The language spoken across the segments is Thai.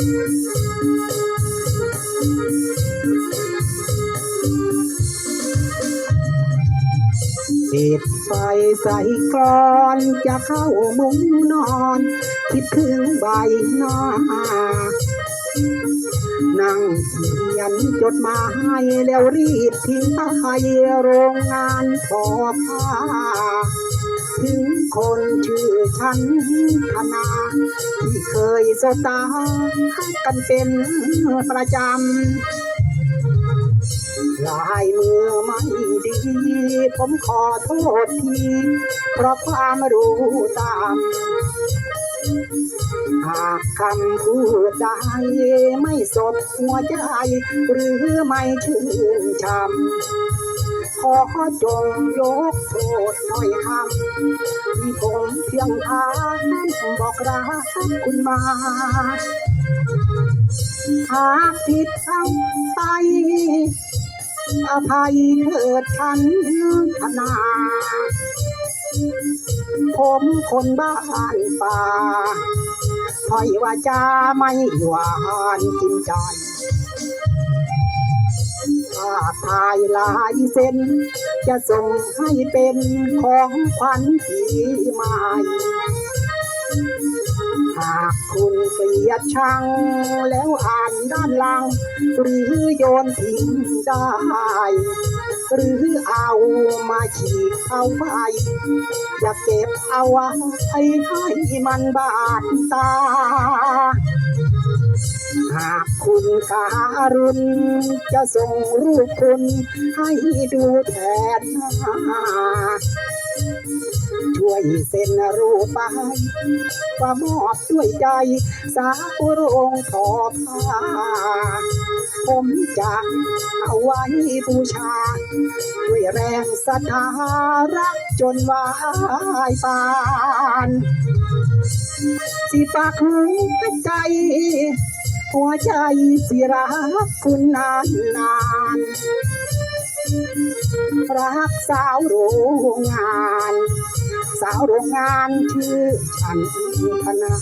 ปิดไฟใส่กรอนจะเข้ามุ้งนอน คิดถึงใบหน้า นั่งเขียนจดหมายแล้วรีบทิ้งไปโรงงานทอผ้า ถึงคนชื่อฉันธนาที่เคยสตากันเป็นประจำลายมือไม่ดี ผมขอโทษที เพราะความรู้ตามหากคำพูดใดไม่สดหัวใจ หรือไม่ชื่นชำ ขอจงยกโทษหน่อยคำที่ผมเพียงทานบอกรักคุณมาหากผิดทางไปอภัยเถิดฉันธนา ผมคนบ้านป่าถอยว่าจะไม่หวานกินใจ ถ้าทายลายเส้น จะส่งให้เป็นของขวัญปีใหม่หากคุณเกลียดชัง แล้วอ่านด้านหลัง หรือโยนทิ้งได้ หรือเอามาฉีกเอาไปอย่าเก็บเอาไว้ให้มันบาดตา หากคุณการุณจะส่งรูปคุณให้ดูแทนน้าช่วยเซ็นรูปไปว่ามอบด้วยใจ สาวโรงทอผ้าผมจะเอาไว้บูชา ด้วยแรงศรัทธารักจนวายปาน สิฝากหัวใจ หัวใจสิรักคุณนานนานรักสาวโรงงาน สาวโรงงานชื่อฉันธนาล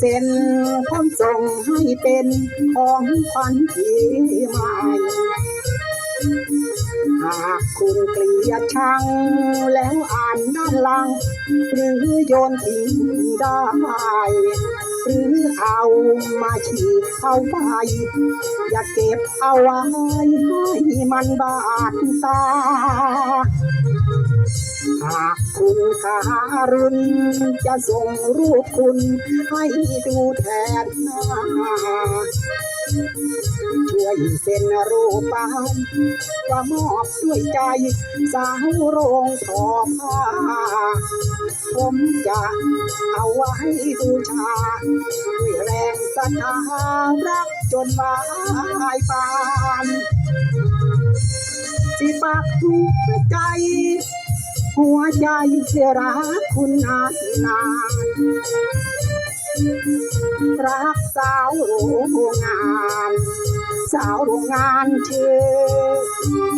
เซ็นผมส่งให้เป็นของขวัญปีใหม่หากคุณเกลียดชัง แล้วอ่านด้านหลัง หรือโยนทิ้งได้ หรือเอามาฉีกเอาไป อย่าเก็บเอาไว้ให้มันบาดตา หากคุณการุณจะส่งรูปคุณ ให้ดูแทนหน้าช่วยเซ็นรูปไปว่ามอบด้วยใจ สาวโรงทอผ้า ผมจะเอาไว้บูชา ด้วยแรงศรัทธารักจนวายปาน สิปักหัวใจ หัวใจเสียรักคุณนานนานรักสาวโรงงาน สาวโรงงานชื่อ